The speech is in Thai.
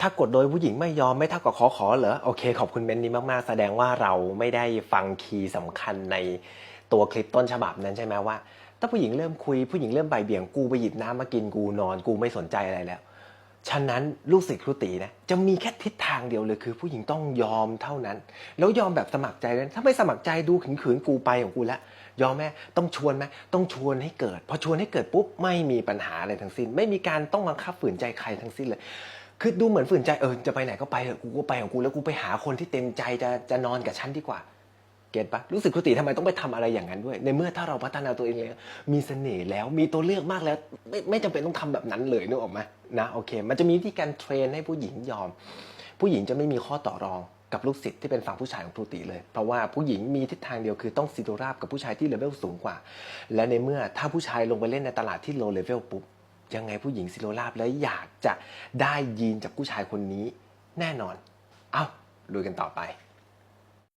ถ้ากดโดยผู้หญิงไม่ยอมไม่เท่ากับขอขอเหรอโอเค ขอบคุณเมนนี้มากๆ แสดงว่าเราไม่ได้ฟังคีย์สำคัญในตัวคลิปต้นฉบับนั้นใช่ไหมว่า ถ้าผู้หญิงเริ่มคุยผู้หญิงเริ่มใบเบี่ยงกูไปหยิบน้ำมากินกูนอน กูไม่สนใจอะไรแล้ว ฉะนั้นลูกศิษย์ครูตีนะจะมีแค่ทิศทางเดียวเลยคือ ผู้หญิงต้องยอมเท่านั้น แล้วยอมแบบสมัครใจเลยถ้าไม่สมัครใจดูขืนขืนๆกูไปของกูแล้วยอมไหมต้องชวนไหมต้องชวนให้เกิด พอชวนให้เกิดปุ๊บไม่มีปัญหาอะไรทั้งสิ้น ไม่มีการต้องบังคับฝืนใจใครทั้งสิ้นเลย คือดูเหมือนฝืนใจเออจะไปไหนก็ไปเถอะกูก็ไปของกูแล้วกูไปหาคนที่เต็มใจจะจะนอนกับฉันดีกว่า เก็ตปะรู้สึกครูติทำไมต้องไปทำอะไรอย่างนั้นด้วย ในเมื่อถ้าเราพัฒนาตัวเองแล้วมีเสน่ห์แล้วมีตัวเลือกมากแล้ว ไม่ไม่จำเป็นต้องทำแบบนั้นเลยนึกออกไหมนะโอเค มันจะมีวิธีการเทรนให้ผู้หญิงยอม ผู้หญิงจะไม่มีข้อต่อรองกับลูกศิษย์ที่เป็นฝั่งผู้ชายของครูติเลย เพราะว่าผู้หญิงมีทิศทางเดียวคือต้องซีโรราบกับผู้ชายที่เลเวลสูงกว่า และในเมื่อถ้าผู้ชายลงไปเล่นในตลาดที่โลเลเวลปุ๊บ ยังไงผู้หญิงซิโรราบแล้วอยากจะได้ยีนจากผู้ชายคนนี้แน่นอน เอ้าลุยกันต่อไป